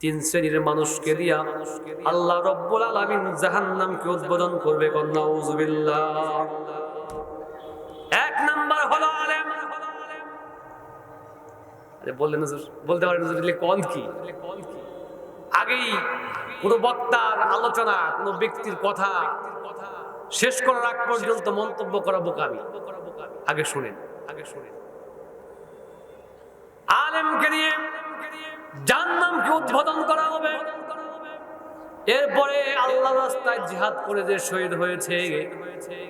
তিন শ্রেণির মানুষকে দিয়া আল্লাহ রব্বুল আলামিন জাহান্নামকে উদ্বোধন করবে কন্যা এক নাম্বার হলো আলেম। বলতে কি? আগেই আলোচনা, কোন ব্যক্তির কথা শেষ করার মন্তব্য করা আগে শুনেন। আগে আলেমকে নিয়ে জাহান্নামকে উদ্বোধন করা হবে। এরপরে আল্লাহ রাস্তায় জিহাদ করে যে শহীদ হয়েছে,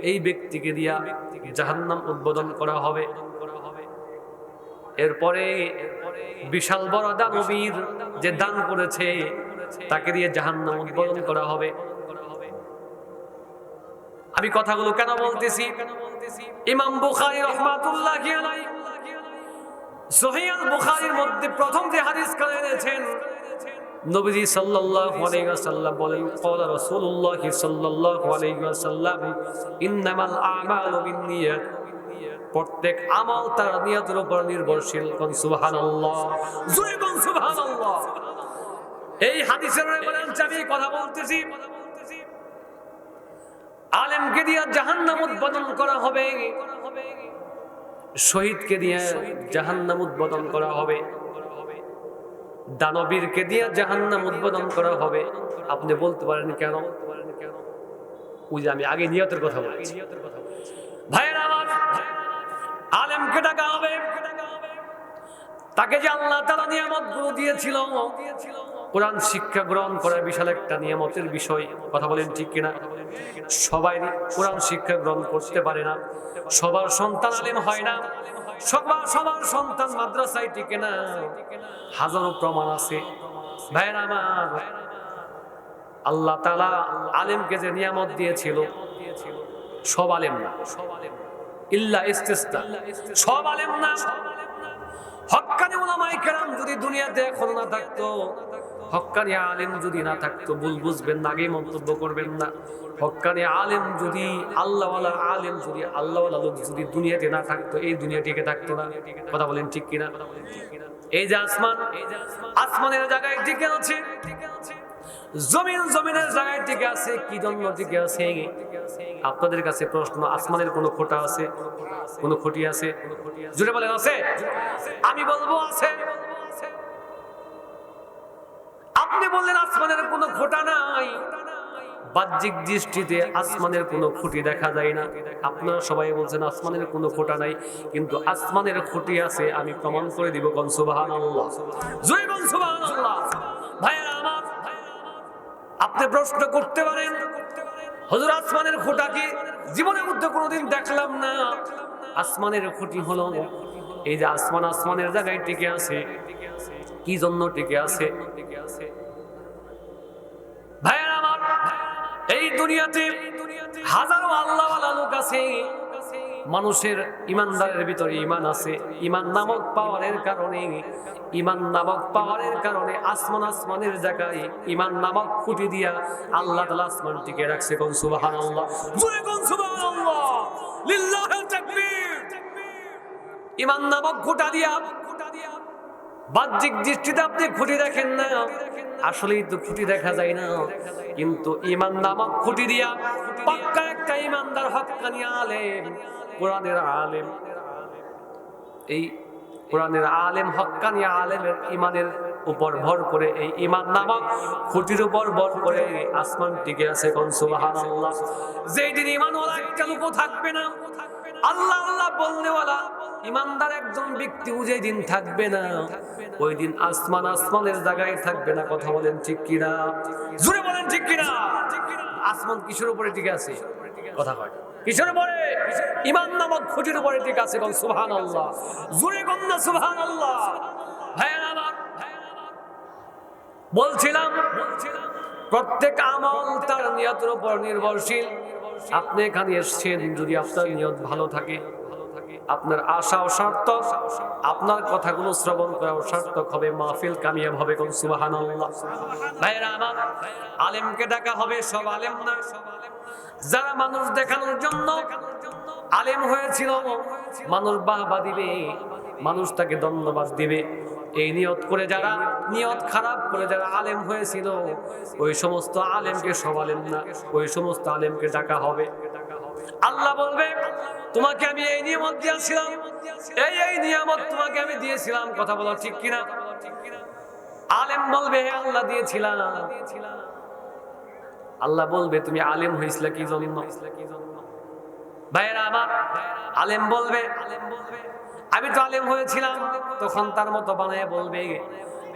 এই ব্যক্তিকে দিয়া জাহান্নাম উদ্বোধন করা হবে। এরপরে বিশাল বড় দানবীর যে দান করেছে, তাকে দিয়ে জাহান্নাম উদ্বোধন করা হবে। আমি কথাগুলো কেন বলতেছি? ইমাম বুখারী রহমাতুল্লাহ সহিহ আল বুখারীর মধ্যে প্রথম যে হাদিস এনেছেন নবীজি সাল্লাল্লাহু আলাইহি ওয়াসাল্লাম বলেন রাসূলুল্লাহ সাল্লাল্লাহু আলাইহি ওয়াসাল্লাম, ইন্নামাল আমালু বিন্নিয়াত। প্রত্যেক তার উপর নির্ভরশীল। কোন সুবহানাল্লাহ? সুবহানাল্লাহ? এই হাদিসের রেফারেন্স আমি কথা বলতেছি। আলেমকে দিয়ে জাহান্নাম উদ্বোধন করা হবে। শহীদকে দিয়ে জাহান্নাম উদ্বোধন করা হবে। দানবীরকে দিয়ে জাহান্নাম উদ্বোধন করা হবে। আপনি বলতে পারেন কেন? ওই যে আমি আগে নিয়তের কথা বলেছি। ভাইয়ের আলেমকে ডাকা হবে। তাকে যে আল্লাহ তারা নিয়ামতগুলো দিয়েছিল কোরআন শিক্ষা গ্রহণ করা বিশাল একটা নিয়ামতের বিষয়। কথা বলেন ঠিক কিনা? সবাই কোরআন শিক্ষা গ্রহণ করতে পারে না। সবার সন্তান আলেম হয় না। সবার সবার সন্তান মাদ্রাসায় টিকে না। হাজারো প্রমাণ আছে। ভাইয়ের আমার, আল্লাহ তালা আলেমকে যে নিয়ামত দিয়েছিল, সব আলেম না। সব ইল্লা ইস্তেস্তা। সব আলেম না। হক্কানি ওলামাই কেরাম যদি দুনিয়াতে এখন না থাকতো হক্কানি আলেম যদি না থাকতো, ভুল বুঝবেন না, আগে মন্তব্য করবেন না। হক্কানি আলেম যদি আল্লাহওয়ালা আলেম যদি, আল্লাহওয়ালা লোক যদি দুনিয়াতে না থাকতো, এই দুনিয়া টিকে থাকতো না? কথা বলেন ঠিক কিনা? এই যে আসমান, আসমানের জায়গায় টিকে আছে। জমিন জমিনের জায়গায় টিকে আছে, কি জন্য টিকে আছে? আপনাদের কাছে প্রশ্ন, আসমানের কোনো খোটা আছে? কোনো খুঁটি আছে? জুড়ে বলেন, আছে? আমি বলব, আছে। আপনি বললেন আসমানের কোনো খোটা নাই। বাহ্যিক দৃষ্টিতে আসমানের কোনো খুঁটি দেখা যায় না। আপনারা সবাই বলছেন আসমানের কোনো খোটা নাই, কিন্তু আসমানের খুঁটি আছে, আমি প্রমাণ করে দিব কোন সুবাহান আল্লাহ জয় কোন আল্লাহ ভাইয়েরা আমার, আপনি প্রশ্ন করতে পারেন, হজুর আসমানের খোটা কি? জীবনের মধ্যে কোনোদিন দেখলাম না। আসমানের খুঁটি হলো এই যে আসমান আসমানের জায়গায় টিকে আছে, কি জন্য টিকে আছে? দুনিয়াতে হাজারো আল্লাহ লোক আছে, মানুষের ইমানদারের ভিতরে ইমান আছে। ইমান নামক পাওয়ারের কারণে, ইমান নামক পাওয়ারের কারণে আসমান আসমানের জায়গায় ইমান নামক খুঁটি দিয়া আল্লাহ তালা আসমানটিকে রাখছে কোন তাকবীর। ইমান নামক খুঁটা দিয়া বাহ্যিক দৃষ্টিতে আপনি খুঁটি দেখেন না। আসলেই তো খুঁটি দেখা যায় না। কিন্তু ইমান নামক খুঁটি দিয়া পাক্কা একটা ইমানদার হক্কানি আলেম, কোরআনের আলেম। এই কোরআনের আলেম হক্কানি আলেমের ইমানের উপর ভর করে, এই ইমান নামক খুঁটির উপর ভর করে আসমান টিকে আছে কোন? সুবহানাল্লাহ। যেই দিন ইমানওয়ালা একটা লোকও থাকবে না, আল্লাহ আল্লাহ বলনেওয়ালা ইমানদার একজন ব্যক্তি যেই দিন থাকবে না। ওই দিন আসমান আসমানের জায়গায় থাকবে না। কথা বলেন ঠিক কিনা? জুড়ে বলেন ঠিক কিনা? আসমান কিসের উপরে ঠিক আছে? কথা কয়। কিসের উপরে? ইমান নামক খুঁটির উপরে ঠিক আছে। কোন সুবহান আল্লাহ জুড়ে কন্যা সুবহান আল্লাহ ভাইয়ের আমার, বলছিলাম, প্রত্যেক আমল তার নিয়তের উপর নির্ভরশীল। আপনি এখানে এসছেন যদি আপনার নিয়ত ভালো থাকে। আপনার আশা অসার্থক, আপনার কথাগুলো শ্রবণ করা অসার্থক হবে, মাহফিল কামিয়াব হবে কোন? সুবাহান আলেমকে ডাকা হবে, সব আলেম না। যারা মানুষ দেখানোর জন্য আলেম হয়েছিল, মানুষ বাহবা দিবে, মানুষ তাকে ধন্যবাদ দিবে। এই নিয়ত করে যারা, নিয়ত খারাপ করে যারা আলেম হয়েছিল, ওই সমস্ত আলেমকে সব আলেম না, ওই সমস্ত আলেমকে ডাকা হবে। আল্লাহ বলবে তোমাকে আমি এই নিয়ামত দিয়েছিলাম। এই এই নিয়ামত তোমাকে আমি দিয়েছিলাম। কথা বলো ঠিক কিনা? আলেম বলবে, হে আল্লাহ, দিয়েছিলাম। আল্লাহ বলবে, তুমি আলেম হয়েছিলে কি জন্য? ভাইয়েরা আমার, আলেম বলবে, আমি তো আলেম হয়েছিলাম। তখন তার মতো বানায় বলবে,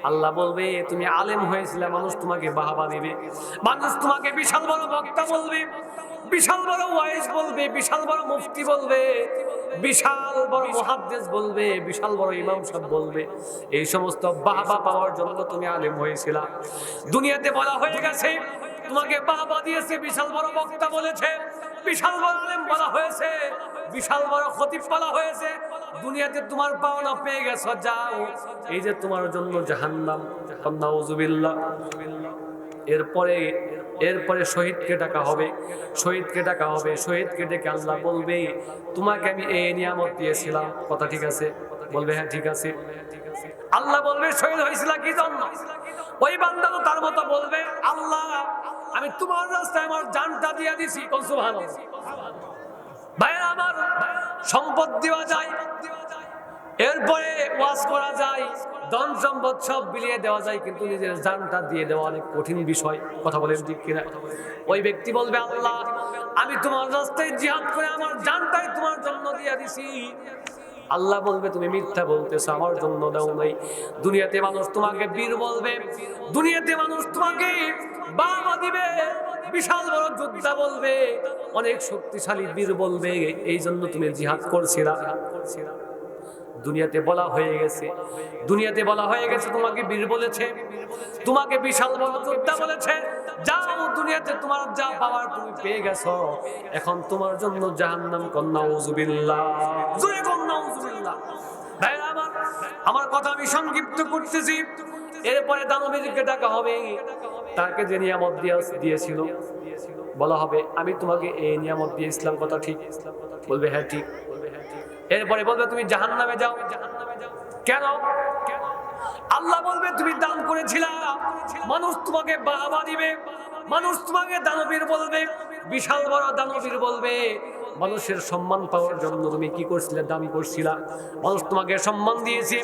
আল্লাহ বলবে, তুমি আলেম হয়েছিলে, মানুষ তোমাকে বাহাবা দিবে। মানুষ তোমাকে বিশাল বড় বক্তা বলবে। বিশাল বড় ওয়াইস বলবে, বিশাল বড় মুফতি বলবে, বিশাল বড় মহাদ্দেশ বলবে, বিশাল বড় ইমাম সাহেব বলবে। এই সমস্ত বাহবা পাওয়ার জন্য তুমি আলেম হয়েছিলা। দুনিয়াতে বলা হয়ে গেছে, তোমাকে বাহবা দিয়েছে, বিশাল বড় বক্তা বলেছে, বিশাল বড় আলেম বলা হয়েছে, বিশাল বড় খতিব বলা হয়েছে। দুনিয়াতে তোমার পাওনা পেয়ে গেছো, যাও। এই যে তোমার জন্য জাহান্নাম, নাউজুবিল্লাহ। এরপরে এরপরে শহীদকে ডাকা হবে, শহীদকে ডাকা হবে, শহীদকে ডেকে আল্লাহ বলবে, তোমাকে আমি এই নিয়ামত দিয়েছিলাম। কথা ঠিক আছে? বলবে হ্যাঁ ঠিক আছে। আল্লাহ বলবে, শহীদ হয়েছিল কি জন্য? ওই বান্দা তো তার মতো বলবে, আল্লাহ, আমি তোমার রাস্তায় আমার জানটা দিয়ে দিছি। কোন সুবহানাল্লাহ? ভাইয়ের আমার সম্পদ দেওয়া যায়, এরপরে ওয়াজ করা যায় ধন সম্পদ সব বিলিয়ে দেওয়া যায়, কিন্তু নিজের জানটা দিয়ে দেওয়া অনেক কঠিন বিষয়। কথা বলেন ঠিক কিনা? ওই ব্যক্তি বলবে, আল্লাহ, আমি তোমার রাস্তায় জিহাদ করে আমার জানটাই তোমার জন্য দিয়ে দিছি। আল্লাহ বলবে, তুমি মিথ্যা বলতেছো, আমার জন্য দাও নাই। দুনিয়াতে মানুষ তোমাকে বীর বলবে, দুনিয়াতে মানুষ তোমাকে বাবা দিবে, বিশাল বড় যোদ্ধা বলবে, অনেক শক্তিশালী বীর বলবে। এই জন্য তুমি জিহাদ করছিলা। দুনিয়াতে বলা হয়ে গেছে। দুনিয়াতে বলা হয়ে গেছে, তোমাকে বীর বলেছে। তোমাকে বিশাল বড় যোদ্ধা বলেছে। যাও দুনিয়াতে, তোমার যা পাওয়ার তুমি পেয়ে গেছো। এখন তোমার জন্য জাহান্নাম কন্যা উজুবিল্লাহ জোরে কন্যা উজুবিল্লাহ ভাইরা আমার আমার কথা আমি সংক্ষিপ্ত করতেছি। এরপরে দানবীরকে ডাকা হবে। তাকে যে নিয়ামত দিয়া- দিয়েছিল, বলা হবে, আমি তোমাকে এই নিয়ামত দিয়েছিলাম কথা ঠিক বলবে। হ্যাঁ ঠিক। এরপরে বলবে, তুমি জাহান নামে যাও। কেন? আল্লাহ বলবে, তুমি দান করেছিল। মানুষ তোমাকে বাবা দিবে। মানুষ তোমাকে দানবীর বলবে। বিশাল বড় দানবীর বলবে। মানুষের সম্মান পাওয়ার জন্য তুমি কি করছিলে? দান করছিলা। মানুষ তোমাকে সম্মান দিয়েছে।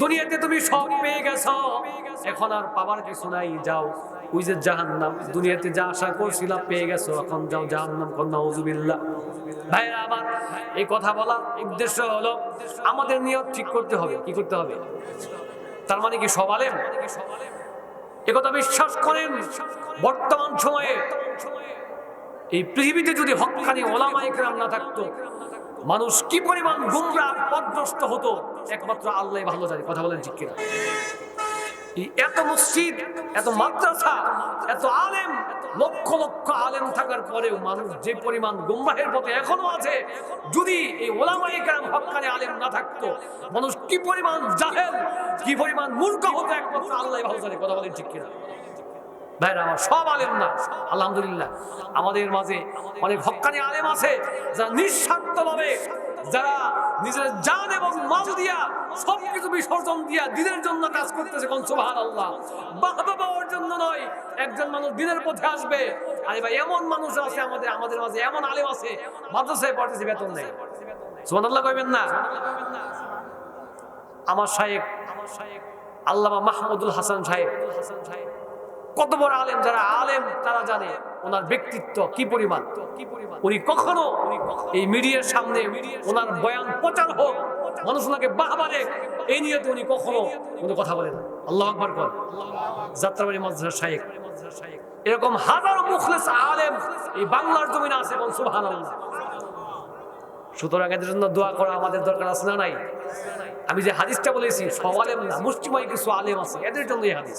দুনিয়াতে তুমি সব পেয়ে গেছো। এখন আর পাওয়ার কিছু নাই, যাও। ওই যে জাহান্নাম, দুনিয়াতে যা আশা করছিলাম পেয়ে গেছো। এখন যাও জাহান্নাম কন্যা উজুবিল্লাহ ভাইরা আমার, এই কথা বলার উদ্দেশ্য হলো, আমাদের নিয়ত ঠিক করতে হবে। কি করতে হবে? তার মানে কি সব আলেম? একথা বিশ্বাস করেন। বর্তমান সময়ে এই পৃথিবীতে যদি হকানি ওলামা একরাম না থাকতো, মানুষ কি পরিমাণ গুমরা পদগ্রস্ত হতো? একমাত্র আল্লাহ ভালো জানে, কথা বলেন ঠিক কিনা? এত মসজিদ, এত মাদ্রাসা, এত আলেম, লক্ষ লক্ষ আলেম থাকার পরেও মানুষ যে পরিমাণ গুমরাহের পথে এখনও আছে, যদি এই ওলামাই কেরাম হকানি আলেম না থাকতো, মানুষ কি পরিমাণ জাহেল, কি পরিমাণ মূর্খ হতো, একমাত্র আল্লাহ ভালো জানে, কথা বলেন ঠিক কিনা? ভাইরা আমার সব আলেম না। আলহামদুলিল্লাহ। আমাদের মাঝে অনেক হকানি আলেম আছে, যারা নিঃস্বার্থভাবে যারা নিজের জান এবং মাল দিয়া সবকিছু বিসর্জন দিয়া দিনের জন্য কাজ করতেছে কোন আল্লাহ বাহবা পাওয়ার জন্য নয়, একজন মানুষ দিনের পথে আসবে। আরে ভাই, এমন মানুষ আছে আমাদের আমাদের মাঝে এমন আলেম আছে, মাদ্রাসায় পড়তেছে, বেতন নেই। সুবহান আল্লাহ কইবেন না? আমার সাহেব আমার সাহেব আল্লামা মাহমুদুল হাসান সাহেব হাসান সাহেব কত বড় আলেম, যারা আলেম, তারা জানে ওনার ব্যক্তিত্ব কি পরিমাণ। উনি কখনো এই মিডিয়ার সামনে ওনার বয়ান প্রচার হোক, মানুষ ওনাকে বাহবা এই নিয়ে তো উনি কখনো কোনো কথা বলেন। আল্লাহ আকবর কর যাত্রাবাড়ি মাদ্রাসা শাহেক এরকম হাজারো মুখলেস আলেম এই বাংলার জমিনে আছে এবং আল্লাহ সুতরাং এদের জন্য দোয়া করা আমাদের দরকার আছে না নাই? আমি যে হাদিসটা বলেছি, সব আলেম না, মুষ্টিময় কিছু আলেম আছে, এদের জন্য এই হাদিস।